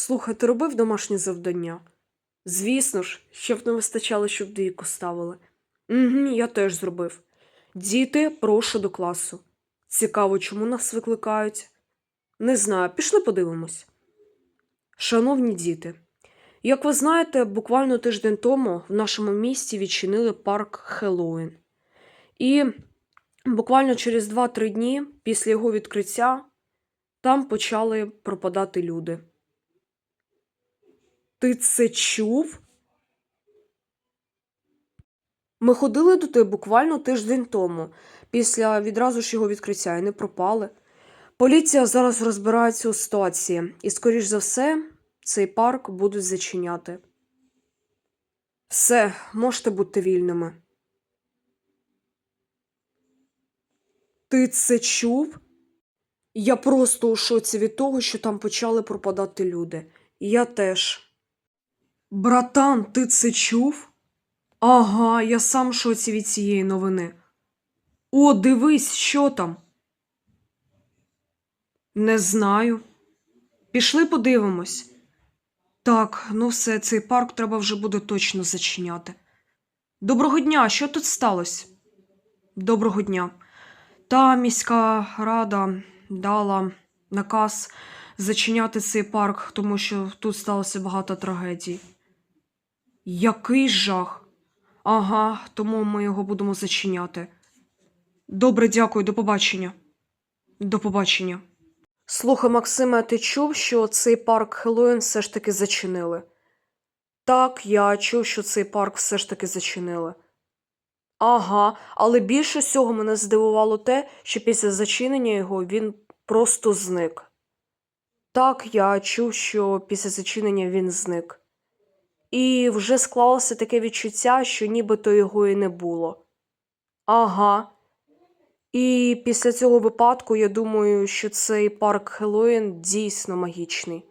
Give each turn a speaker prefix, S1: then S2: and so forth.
S1: Слухай, ти робив домашнє завдання? Звісно ж, щоб не вистачало, щоб двійку ставили. Угу, я теж зробив. Діти, прошу до класу. Цікаво, чому нас викликають? Не знаю, пішли подивимось. Шановні діти, як ви знаєте, буквально тиждень тому в нашому місті відчинили парк Хеллоуін. І буквально через 2-3 дні після його відкриття там почали пропадати люди. Ти це чув? Ми ходили до тебе буквально тиждень тому, після відразу ж його відкриття, і не пропали. Поліція зараз розбирається у ситуації, і, скоріш за все, цей парк будуть зачиняти. Все, можете бути вільними. Ти це чув? Я просто у шоці від того, що там почали пропадати люди. Я теж. Братан, ти це чув? Ага, я сам шоці від цієї новини. О, дивись, що там. Не знаю. Пішли подивимось. Так, ну все, цей парк треба вже буде точно зачиняти. Доброго дня, що тут сталося? Доброго дня. Та міська рада дала наказ зачиняти цей парк, тому що тут сталося багато трагедій. Який жах. Ага, тому ми його будемо зачиняти. Добре, дякую, до побачення. До побачення. Слухай, Максиме, ти чув, що цей парк Хеллоуін все ж таки зачинили? Так, я чув, що цей парк все ж таки зачинили. Ага, але більше всього мене здивувало те, що після зачинення його він просто зник. Так, я чув, що після зачинення він зник. І вже склалося таке відчуття, що нібито його і не було. Ага. І після цього випадку я думаю, що цей парк Хеллоїн дійсно магічний.